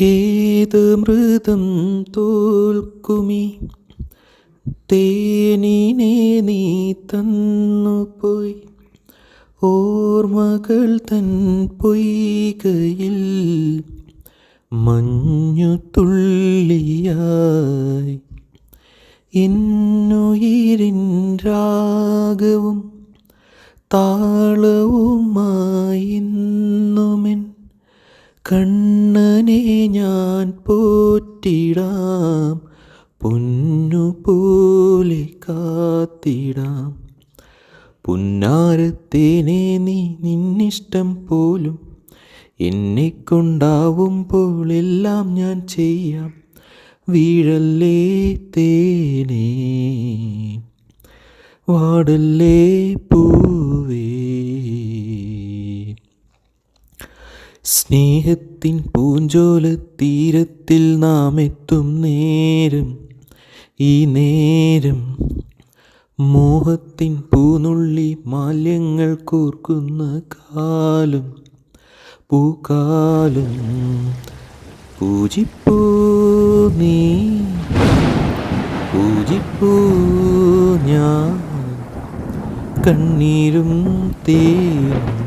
ഏത് മൃദം തോൽക്കുമി? തേനിനെ നീ തന്നു പോയി ഓർമ്മകൾ തൻ പൊയ്കയിൽ മഞ്ഞു തുള്ളിയായി. എന്നുയിരിൻ രാഗവും താളവുമായി എന്നുമെൻ കണ്ണനെ ഞാൻ പോറ്റിടാം പൊന്നുപോലെ കാത്തിടാം. പുന്നാരത്തേനെ നീ നിന്നിഷ്ടം പോലും എന്നെ കൊണ്ടാവുമ്പോൾ എല്ലാം ഞാൻ ചെയ്യാം. വീഴല്ലേ തേനേ? വാടല്ലേ പൂവേ? സ്നേഹത്തിൻ പൂഞ്ചോല തീരത്തിൽ നാം എത്തും നേരം. ഈ നേരം മോഹത്തിൻ പൂനുള്ളി മാല്യങ്ങൾ കോർക്കുന്ന കാലം. പൂക്കാലം പൂജിപ്പൂ നീ. പൂജിപ്പൂ ഞാൻ. കണ്ണീരും തേനും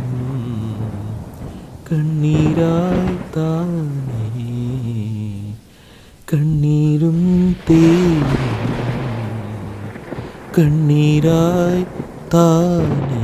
കണ്ണീരായി താനേ കണ്ണീരും തേനും കണ്ണീരായി താനേ